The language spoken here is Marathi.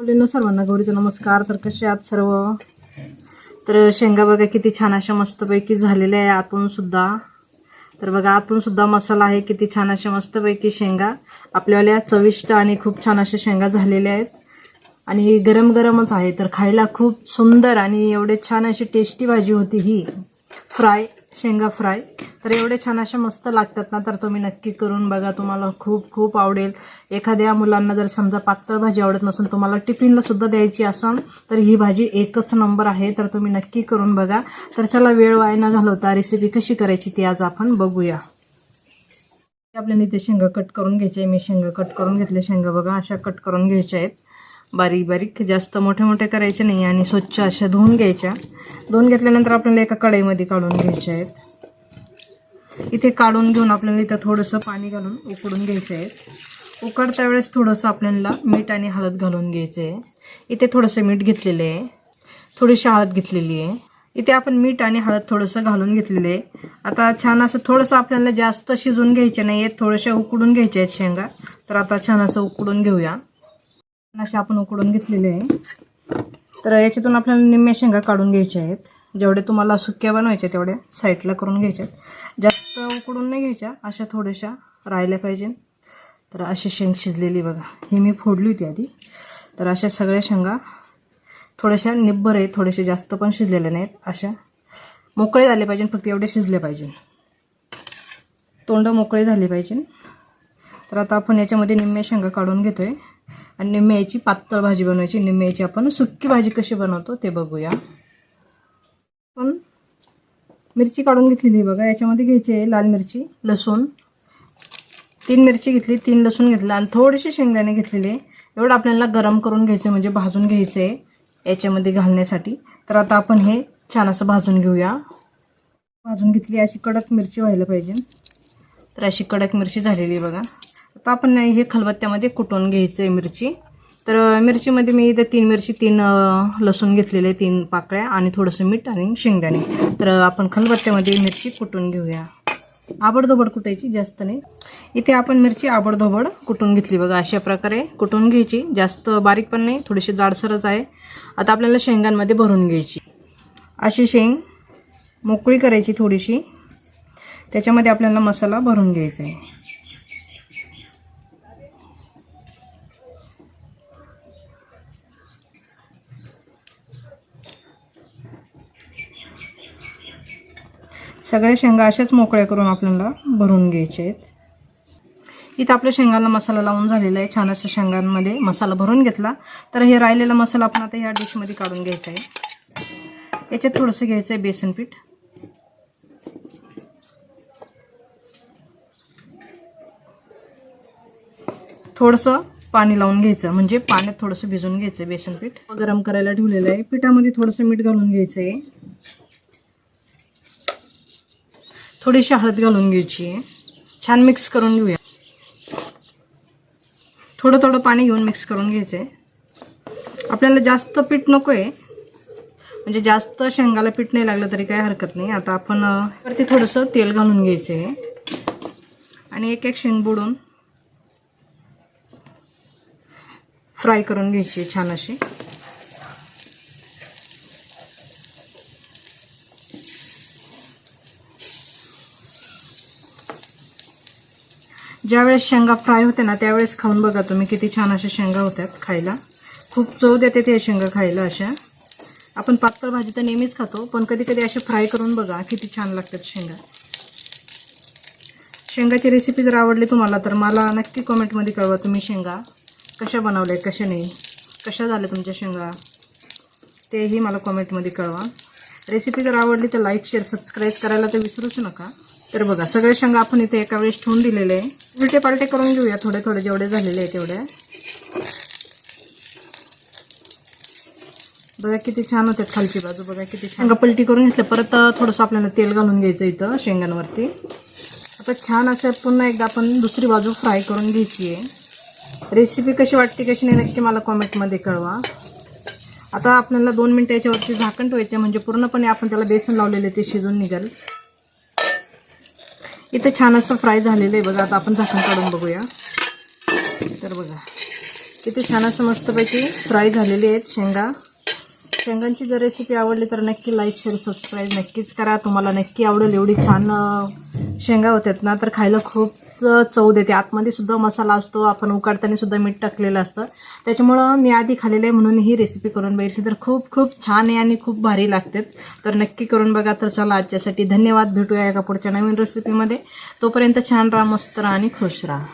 मुलींनो सर्वांना गौरीचा नमस्कार. तर कसे आहात सर्व? तर शेंगा बघा किती छान अशा मस्तपैकी झालेल्या आहे आतून सुद्धा. तर बघा आतून सुद्धा मसाला आहे किती छान अशा मस्तपैकी शेंगा. आपल्याला चविष्ट आणि खूप छान अशा शेंगा झालेल्या आहेत. आणि गरम गरमच आहे. तर खायला खूप सुंदर आणि एवढे छान अशी टेस्टी भाजी होती ही. फ्राय शेंगा फ्राय. तर एवढे छान अशा मस्त लागतात ना तर तुम्ही नक्की करून बघा तुम्हाला खूप खूप आवडेल. एखाद्या मुलांना जर समजा पातळ भाजी आवडत नसेल तुम्हाला टिफिनला सुद्धा द्यायची असाल तर ही भाजी एकच नंबर आहे तर तुम्ही नक्की करून बघा. तर चला वेळ वाया न घालवता रेसिपी कशी करायची ती आज आपण बघूया. आपल्याला इथे शेंगा कट करून घ्यायचे मी शेंगा कट करून घेतले शेंगा बघा अशा कट करून घ्यायच्या आहेत. बारीक बारीक जास्त मोठे मोठे करायचे नाही आणि स्वच्छ अशा धुवून घ्यायच्या. धुवून घेतल्यानंतर आपल्याला एका कढईमध्ये काढून घ्यायच्या आहेत. इथे काढून घेऊन आपल्याला इथं थोडंसं पाणी घालून उकडून घ्यायचे आहेत. उकडत्या वेळेस थोडंसं आपल्याला मीठ आणि हळद घालून घ्यायचं आहे. इथे थोडंसं मीठ घेतलेलं आहे. थोडीशी हळद घेतलेली आहे. इथे आपण मीठ आणि हळद थोडंसं घालून घेतलेलं आहे. आता छान असं थोडंसं आपल्याला जास्त शिजवून घ्यायचे नाही आहेत थोडंशा उकडून घ्यायच्या आहेत शेंगा. तर आता छान असं उकडून घेऊया. अशा आपण उकडून घेतलेले आहे. तर याच्यातून आपल्याला निम्म्या शेंगा काढून घ्यायच्या आहेत. जेवढे तुम्हाला सुक्या बनवायच्या तेवढ्या साईडला करून घ्यायच्या आहेत. जास्त उकडून नाही घ्यायच्या अशा थोड्याशा राहिल्या पाहिजे. तर अशी शेंग शिजलेली बघा. ही मी फोडली होती आधी. तर अशा सगळ्या शेंगा थोड्याशा निब्बर आहेत थोडेसे जास्त पण शिजलेल्या नाहीत. अशा मोकळे झाले पाहिजे फक्त एवढे शिजले पाहिजे. तोंड मोकळे झाले पाहिजे. तर आता आपण याच्यामध्ये निम्म्या शेंगा काढून घेतोय. आणि निम्म्याची पातळ भाजी बनवायची. निम्म्याची आपण सुक्की भाजी कशी बनवतो ते बघूया. पण मिरची काढून घेतलेली बघा. याच्यामध्ये घ्यायची आहे लाल मिरची लसूण. तीन मिरची घेतली तीन लसूण घेतलं आणि थोडेसे शेंगदाणे घेतलेले एवढं आपल्याला गरम करून घ्यायचं म्हणजे भाजून घ्यायचं आहे याच्यामध्ये घालण्यासाठी. तर आता आपण हे छान असं भाजून घेऊया. भाजून घेतली अशी कडक मिरची व्हायला पाहिजे. तर अशी कडक मिरची झालेली आहे बघा. आता आपण हे खलबत्त्यामध्ये कुटून घ्यायचं आहे मिरची. तर मिरचीमध्ये मी इथे तीन मिरची तीन लसूण घेतलेले तीन पाकळ्या आणि थोडंसं मीठ आणि शेंगदाणे. तर आपण खलबत्त्यामध्ये मिरची कुटून घेऊया. आबडधोबड कुटायची जास्त नाही. इथे आपण मिरची आबडधोबड कुटून घेतली बघा अशा प्रकारे कुटून घ्यायची. जास्त बारीक पण नाही थोडीशी जाडसरच आहे. आता आपल्याला शेंगांमध्ये भरून घ्यायची. अशी शेंग मोकळी करायची थोडीशी. त्याच्यामध्ये आपल्याला मसाला भरून घ्यायचा आहे. सगळ्या शेंगा अशाच मोकळ्या करून आपल्याला भरून घ्यायचे आहेत. इथं आपल्या शेंगाला मसाला लावून झालेला आहे. छान अशा शेंगांमध्ये मसाला भरून घेतला. तर हे राहिलेला मसाला आपण आता ह्या डिशमध्ये काढून घ्यायचा आहे. याच्यात थोडंसं घ्यायचं आहे बेसन पीठ. थोडंसं पाणी लावून घ्यायचं. म्हणजे पाण्यात थोडंसं भिजून घ्यायचं बेसन पीठ. गरम करायला ठेवलेलं आहे. पिठामध्ये थोडंसं मीठ घालून घ्यायचं आहे. थोडीशी हळद घालून घ्यायची. आहे छान मिक्स करून घेऊया. थोडं थोडं पाणी घेऊन मिक्स करून घ्यायचं आहे आपल्याला जास्त पीठ नको आहे म्हणजे जास्त शेंगाला पीठ नाही लागलं तरी काही हरकत नाही. आता आपण वरती थोडंसं तेल घालून घ्यायचं आहे आणि एक एक शेंग बुडून फ्राय करून घ्यायची आहे छान अशी. ज्यावेळेस शेंगा फ्राय होते ना त्यावेळेस खाऊन बघा तुम्ही किती छान अशा शेंगा होत्यात खायला. खूप चव देते ते शेंगा खायला अशा. आपण पातळ भाजी तर नेहमीच खातो पण कधी कधी असे फ्राय करून बघा किती छान लागतात शेंगा. शेंगाची रेसिपी जर आवडली तुम्हाला तर मला नक्की कॉमेंटमध्ये कळवा तुम्ही शेंगा कशा बनवल्या कशा नाही. कशा झाल्या तुमच्या शेंगा? तेही मला कॉमेंटमध्ये कळवा. रेसिपी जर आवडली तर लाईक शेअर सबस्क्राईब करायला तर विसरूच नका. तर बघा सगळे शेंगा आपण इथे एका वेळेस ठेवून दिलेले आहे. उलटे पालटे करून घेऊया थोडे थोडे जेवढे झालेले आहे तेवढ्या बघा किती छान होतात खालची बाजू बघा किती शेंगा पलटी करून घेतलं परत थोडंसं आपल्याला तेल घालून घ्यायचं इथं शेंगांवरती. आता छान असं पुन्हा एकदा आपण दुसरी बाजू फ्राय करून घ्यायची आहे. रेसिपी कशी वाटते कशी नाही नक्की मला कॉमेंटमध्ये कळवा. आता आपल्याला दोन मिनटं याच्यावरती झाकण ठेवायचे म्हणजे पूर्णपणे आपण त्याला बेसन लावलेले ते शिजून निघाल. इथं छान असं फ्राय झालेलं आहे बघा. आता आपण झाकण काढून बघूया. तर बघा. इथे छान असं मस्तपैकी फ्राय झालेली आहेत शेंगा. शेंगांची जर रेसिपी आवडली तर नक्की लाईक शेअर सबस्क्राईब नक्कीच करा. तुम्हाला नक्की आवडेल एवढी छान शेंगा होतात ना तर खायला खूप चव देते. आतमध्ये सुद्धा मसाला असतो आपण उकडताना सुद्धा मीठ टाकलेलं असतं. त्याच्यामुळं मी आधी खाल्लेलं आहे म्हणून ही रेसिपी करून बघितली तर खूप खूप छान आहे आणि खूप भारी लागतात. तर नक्की करून बघा. तर चला आजच्यासाठी धन्यवाद. भेटूया एका पुढच्या नवीन रेसिपीमध्ये तोपर्यंत छान राहा मस्त राहा आणि खुश राहा.